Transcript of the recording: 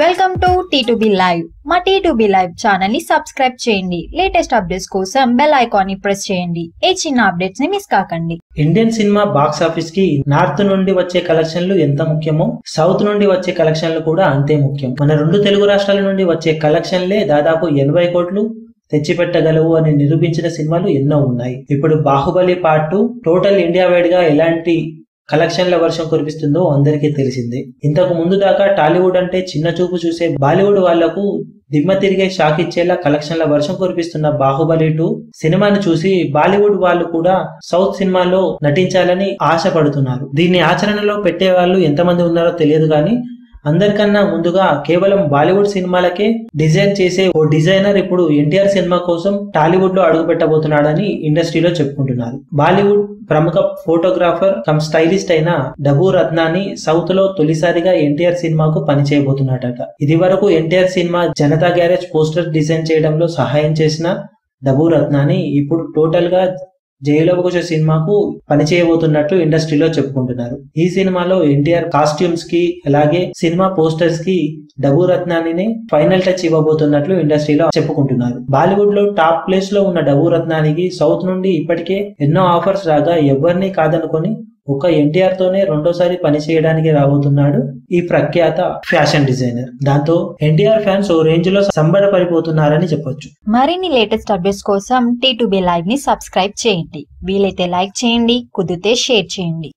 Welcome to T two B live మా T two B live ఛానల్ని subscribe చేయండి. Latest updates కోసం bell ఐకాన్ని ప్రెస్ చేయండి. ఏ చిన్న అప్డేట్స్ని మిస్ కాకండి. ఇండియన్ సినిమా బాక్స్ ఆఫీస్కి నార్త్ నుండి వచ్చే కలెక్షన్లు ఎంత ముఖ్యమో సౌత్ నుండి వచ్చే కలెక్షన్లు కూడా అంతే ముఖ్యం. మన రెండు తెలుగు రాష్ట్రాల నుండి వచ్చే కలెక్షన్లే దాదాపు ఎనభై కోట్లు తెచ్చిపెట్టగలవు అని నిరూపించిన సినిమాలు ఎన్నో ఉన్నాయి. ఇప్పుడు Baahubali part two total India వైడ్గా ఎలాంటి కలెక్షన్ల వర్షం కురిపిస్తుందో అందరికీ తెలిసిందే. ఇంతకు ముందు దాకా టాలీవుడ్ అంటే చిన్న చూపు చూసే బాలీవుడ్ వాళ్ళకు దిమ్మ తిరిగే షాక్ ఇచ్చేలా కలెక్షన్ల వర్షం కురిపిస్తున్న బాహుబలి టూ సినిమాను చూసి బాలీవుడ్ వాళ్ళు కూడా సౌత్ సినిమాలో నటించాలని ఆశపడుతున్నారు. దీన్ని ఆచరణలో పెట్టే వాళ్ళు ఎంతమంది ఉన్నారో తెలియదు కానీ అందరికన్నా ముందుగా కేవలం బాలీవుడ్ సినిమాలకే డిజైన్ చేసే ఓ డిజైనర్ ఇప్పుడు ఎన్టీఆర్ సినిమా కోసం టాలీవుడ్లో అడుగు పెట్టబోతున్నాడని ఇండస్ట్రీలో చెప్పుకుంటున్నారు. బాలీవుడ్ ప్రముఖ ఫోటోగ్రాఫర్ కమ్ స్టైలిస్ట్ అయిన డబు రత్నాని సౌత్లో తొలిసారిగా ఎన్టీఆర్ సినిమాకు పనిచేయబోతున్నాడట. ఇది వరకు NTR cinema Janatha garage poster design చేయడంలో సహాయం చేసిన డబు రత్నాని ఇప్పుడు టోటల్గా జైలుకు వచ్చే సినిమాకు పనిచేయబోతున్నట్లు ఇండస్ట్రీలో చెప్పుకుంటున్నారు. ఈ సినిమాలో ఎన్టీఆర్ కాస్ట్యూమ్స్కి అలాగే సినిమా పోస్టర్స్కి డబు రత్నాన్ని ఫైనల్ టచ్ ఇవ్వబోతున్నట్లు ఇండస్ట్రీలో చెప్పుకుంటున్నారు. బాలీవుడ్లో టాప్ ప్లేస్లో ఉన్న డబు రత్నానికి సౌత్ నుండి ఇప్పటికే ఎన్నో ఆఫర్స్ రాగా ఎవరిని కాదనుకొని ఒక ఎన్టీఆర్ తోనే రెండోసారి పని చేయడానికి రాబోతున్నాడు ఈ ప్రఖ్యాత ఫ్యాషన్ డిజైనర్. దాంతో ఎన్టీఆర్ ఫ్యాన్స్ ఓ రేంజ్లో సంబరపడిపోతున్నారని చెప్పొచ్చు. మరిన్ని లేటెస్ట్ అప్డేట్స్ కోసం టీ టు బి లైవ్ని సబ్స్క్రైబ్ చేయండి. వీలైతే లైక్ చేయండి కుదిరితే షేర్ చేయండి.